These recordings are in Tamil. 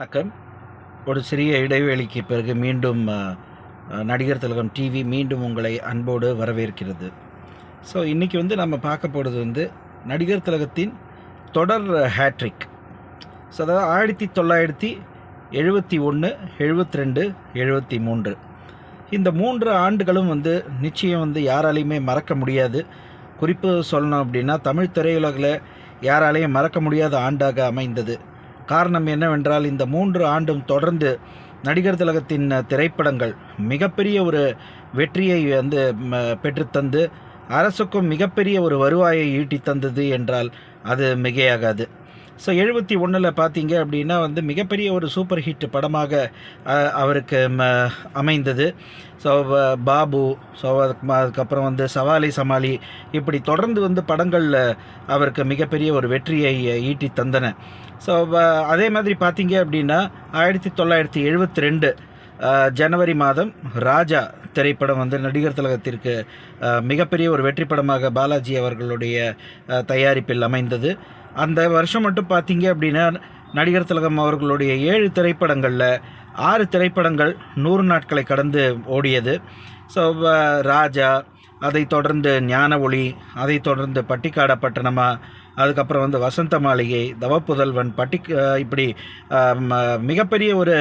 வணக்கம். ஒரு சிறிய இடைவேளைக்கு பிறகு மீண்டும் நடிகர் திலகம் டிவி மீண்டும் உங்களை அன்போடு வரவேற்கிறது. ஸோ இன்றைக்கி வந்து நம்ம பார்க்க போகிறது வந்து நடிகர் திலகத்தின் தொடர் ஹேட்ரிக் ஸோ அதாவது ஆயிரத்தி தொள்ளாயிரத்தி எழுபத்தி ஒன்று எழுபத்தி ரெண்டு எழுபத்தி மூன்று. இந்த மூன்று ஆண்டுகளும் வந்து நிச்சயம் வந்து யாராலையுமே மறக்க முடியாது. குறிப்பு சொல்லணும் அப்படின்னா தமிழ் திரையுலகில் யாராலையும் மறக்க முடியாத ஆண்டாக அமைந்தது. காரணம் என்னவென்றால் இந்த மூன்று ஆண்டும் தொடர்ந்து நடிகர் திலகத்தின் திரைப்படங்கள் மிகப்பெரிய ஒரு வெற்றியை வந்து பெற்றுத்தந்து அரசுக்கும் மிகப்பெரிய ஒரு வருவாயை ஈட்டி தந்தது என்றால் அது மிகையாகாது. ஸோ எழுபத்தி ஒன்றில் பார்த்தீங்க அப்படின்னா வந்து மிகப்பெரிய ஒரு சூப்பர் ஹிட் படமாக அவருக்கு ம, அமைந்தது. ஸோ பாபு ஸோ அதுக்கு அதுக்கப்புறம் வந்து சவாலி சமாளி இப்படி தொடர்ந்து வந்து படங்களில் அவருக்கு மிகப்பெரிய ஒரு வெற்றியை ஈட்டி தந்தன. ஸோ அதே மாதிரி பார்த்தீங்க அப்படின்னா ஆயிரத்தி தொள்ளாயிரத்தி எழுபத்தி ரெண்டு ஜனவரி மாதம் ராஜா திரைப்படம் வந்து நடிகர் திலகத்திற்கு மிகப்பெரிய ஒரு வெற்றி படமாக பாலாஜி அவர்களுடைய தயாரிப்பில் அமைந்தது. அந்த வருஷம் மட்டும் பார்த்தீங்க அப்படின்னா நடிகர் திலகம் அவர்களுடைய ஏழு திரைப்படங்களில் ஆறு திரைப்படங்கள் நூறு நாட்களை கடந்து ஓடியது. ஸோ ராஜா அதை தொடர்ந்து ஞான ஒளி அதை தொடர்ந்து பட்டிக்காட பட்டணமாக அதுக்கப்புறம் வந்து வசந்த மாளிகை தவப்புதல்வன் பட்டி இப்படி ம- மிகப்பெரிய ஒரு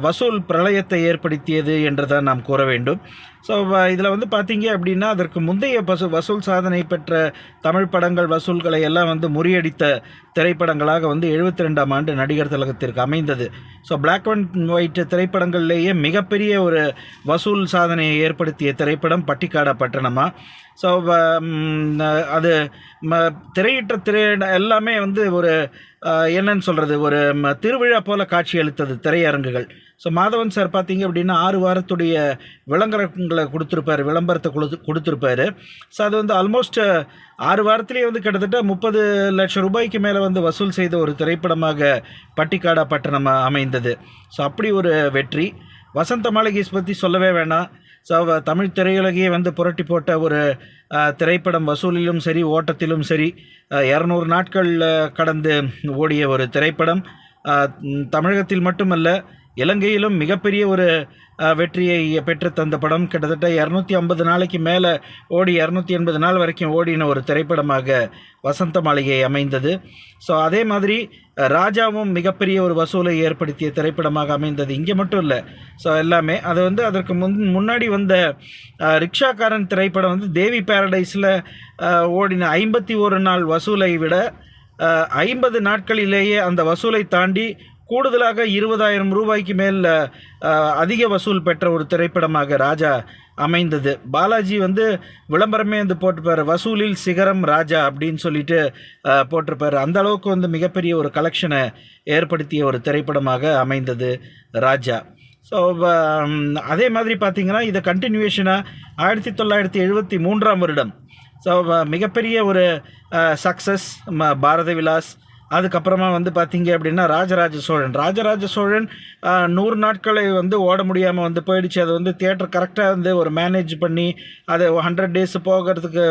வசூல் பிரளயத்தை ஏற்படுத்தியது என்று தான் நாம் கூற வேண்டும். ஸோ இதில் வந்து பார்த்தீங்க அப்படின்னா அதற்கு முந்தைய பசு வசூல் சாதனை பெற்ற தமிழ் படங்கள் வசூல்களை எல்லாம் வந்து முறியடித்த திரைப்படங்களாக வந்து எழுபத்தி ரெண்டாம் ஆண்டு நடிகர் திலகத்திற்கு அமைந்தது. ஸோ பிளாக் அண்ட் ஒயிட் திரைப்படங்கள்லேயே மிகப்பெரிய ஒரு வசூல் சாதனையை ஏற்படுத்திய திரைப்படம் பட்டிக்காடா பட்டணமா? ஸோ அது ம- திரையிட்ட திரை எல்லாமே வந்து ஒரு என்னன்னு சொல்கிறது ஒரு திருவிழா போல காட்சி அளித்தது திரையரங்குகள். ஸோ மாதவன் சார் பார்த்தீங்க அப்படின்னா ஆறு வாரத்துடைய விளம்பரங்களை கொடுத்துருப்பாரு விளம்பரத்தை கொடுத்து கொடுத்துருப்பாரு. ஸோ அது வந்து ஆல்மோஸ்ட் ஆறு வாரத்திலேயே வந்து கிட்டத்தட்ட முப்பது லட்சம் ரூபாய்க்கு மேலே வந்து வசூல் செய்த ஒரு திரைப்படமாக பட்டிக்காடா பட்டணம் அமைந்தது. ஸோ அப்படி ஒரு வெற்றி. வசந்த மாளிகைஸ் பற்றி சொல்லவே வேணாம். ஸோ அவ- தமிழ் திரையுலகையே வந்து புரட்டி போட்ட ஒரு திரைப்படம் வசூலிலும் சரி ஓட்டத்திலும் சரி இரநூறு நாட்கள் கடந்து ஓடிய ஒரு திரைப்படம். தமிழகத்தில் மட்டுமல்ல இலங்கையிலும் மிகப்பெரிய ஒரு வெற்றியை பெற்று தந்த படம் கிட்டத்தட்ட இரநூத்தி ஐம்பது நாளைக்கு மேலே ஓடி இரநூத்தி எண்பது நாள் வரைக்கும் ஓடின ஒரு திரைப்படமாக வசந்த மாளிகை அமைந்தது. ஸோ அதே மாதிரி ராஜாவும் மிகப்பெரிய ஒரு வசூலை ஏற்படுத்திய திரைப்படமாக அமைந்தது. இங்கே மட்டும் இல்லை. ஸோ எல்லாமே அது வந்து அதற்கு முன் முன்னாடி வந்த ரிக்ஷாக்காரன் திரைப்படம் வந்து தேவி பேரடைஸில் ஓடின ஐம்பத்தி ஒரு நாள் வசூலை விட ஐம்பது நாட்களிலேயே அந்த வசூலை தாண்டி கூடுதலாக இருபதாயிரம் ரூபாய்க்கு மேல் அதிக வசூல் பெற்ற ஒரு திரைப்படமாக ராஜா அமைந்தது. பாலாஜி வந்து விளம்பரமே வந்து போட்டிருப்பார். வசூலில் சிகரம் ராஜா அப்படின்னு சொல்லிட்டு போட்டிருப்பார். அந்த அளவுக்கு வந்து மிகப்பெரிய ஒரு கலெக்ஷனை ஏற்படுத்திய ஒரு திரைப்படமாக அமைந்தது ராஜா. ஸோ அதே மாதிரி பார்த்தீங்கன்னா இதை கண்டினியூவேஷனாக ஆயிரத்தி தொள்ளாயிரத்தி எழுபத்தி மூன்றாம் வருடம். ஸோ மிகப்பெரிய ஒரு சக்ஸஸ் பாரத விலாஸ் அதுக்கப்புறமா வந்து பார்த்தீங்க அப்படின்னா ராஜராஜ சோழன். ராஜராஜ சோழன் நூறு நாட்களை வந்து ஓட முடியாமல் வந்து போயிடுச்சு. அது வந்து தியேட்டர் கரெக்டாக வந்து ஒரு மேனேஜ் பண்ணி அதை ஹண்ட்ரட் டேஸ் போகிறதுக்கு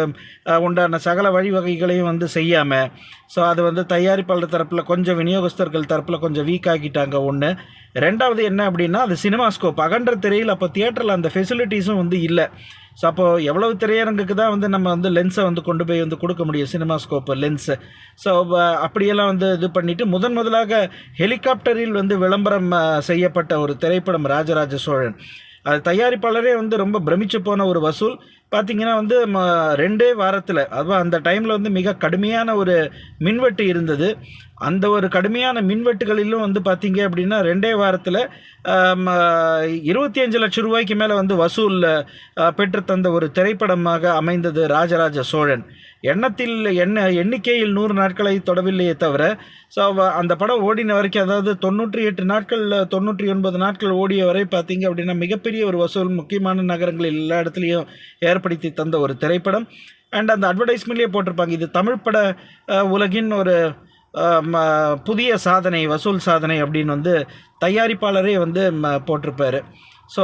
உண்டான சகல வழிவகைகளையும் வந்து செய்யாமல் ஸோ அது வந்து தயாரிப்பாளர் தரப்பில் கொஞ்சம் விநியோகஸ்தர்கள் தரப்பில் கொஞ்சம் வீக் ஆக்கிட்டாங்க ஒன்று ரெண்டாவது என்ன அப்படின்னா அது சினிமாஸ்கோப் அகன்ற திரையில் அப்போ தியேட்டரில் அந்த ஃபெசிலிட்டிஸும் வந்து இல்லை. ஸோ அப்போது எவ்வளவு திரையரங்குக்கு தான் வந்து நம்ம வந்து லென்ஸை வந்து கொண்டு போய் வந்து கொடுக்க முடியும்? சினிமாஸ்கோப் லென்ஸு ஸோ அப்படியெல்லாம் வந்து இது பண்ணிவிட்டு முதன் முதலாக ஹெலிகாப்டரில் வந்து விளம்பரம் செய்யப்பட்ட ஒரு திரைப்படம் ராஜராஜ சோழன். அது தயாரிப்பாளரே வந்து ரொம்ப பிரமிச்சு போன ஒரு வசூல். பார்த்தீங்கன்னா வந்து ம, ரெண்டே வாரத்தில் அதுவும் அந்த டைமில் வந்து மிக கடுமையான ஒரு மின்வெட்டு இருந்தது. அந்த ஒரு கடுமையான மின்வெட்டுகளிலும் வந்து பார்த்தீங்க அப்படின்னா ரெண்டே வாரத்தில் இருபத்தி அஞ்சு லட்சம் ரூபாய்க்கு மேலே வந்து வசூல் பெற்றுத்தந்த பெற்று தந்த ஒரு திரைப்படமாக அமைந்தது ராஜராஜ சோழன். எண்ணத்தில் எண்ண எண்ணிக்கையில் நூறு நாட்களை தொடவில்லையே தவிர ஸோ அந்த படம் ஓடின வரைக்கும் அதாவது தொண்ணூற்றி எட்டு நாட்களில் தொண்ணூற்றி ஒன்பது நாட்கள் ஓடிய வரை பார்த்தீங்க அப்படின்னா மிகப்பெரிய ஒரு வசூல் முக்கியமான நகரங்களில் எல்லா இடத்துலையும் ஏற்படுத்தி தந்த ஒரு திரைப்படம். அண்ட் அந்த அட்வர்டைஸ்மெண்ட்லேயே போட்டிருப்பாங்க. இது தமிழ் பட உலகின் ஒரு புதிய சாதனை வசூல் சாதனை அப்படின்னு வந்து தயாரிப்பாளரே வந்து போட்டிருப்பார். போட்டிருப்பாரு ஸோ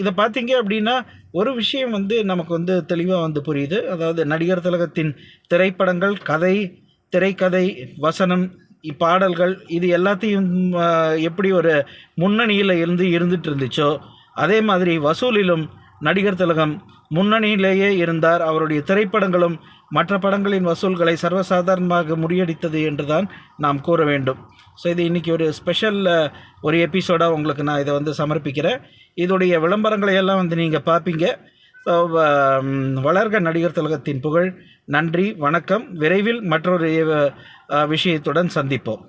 இதை பார்த்தீங்க அப்படின்னா ஒரு விஷயம் வந்து நமக்கு வந்து தெளிவாக வந்து புரியுது. அதாவது நடிகர் திலகத்தின் திரைப்படங்கள் கதை திரைக்கதை வசனம் பாடல்கள் இது எல்லாத்தையும் எப்படி ஒரு முன்னணியில் இருந்து இருந்துட்டு இருந்துச்சோ அதே மாதிரி வசூலிலும் நடிகர் திலகம். முன்னணியிலேயே இருந்தார். அவருடைய திரைப்படங்களும் மற்ற படங்களின் வசூல்களை சர்வசாதாரணமாக முறியடித்தது என்று தான் நாம் கூற வேண்டும். ஸோ இது இன்றைக்கி ஒரு ஸ்பெஷல் ஒரு எபிசோடாக உங்களுக்கு நான் இதை வந்து சமர்ப்பிக்கிறேன். இதோடைய விளம்பரங்களை எல்லாம் வந்து நீங்கள் பார்ப்பீங்க. ஸோ வளர்க நடிகர் திலகத்தின் புகழ். நன்றி வணக்கம். விரைவில் மற்றொரு விஷயத்துடன் சந்திப்போம்.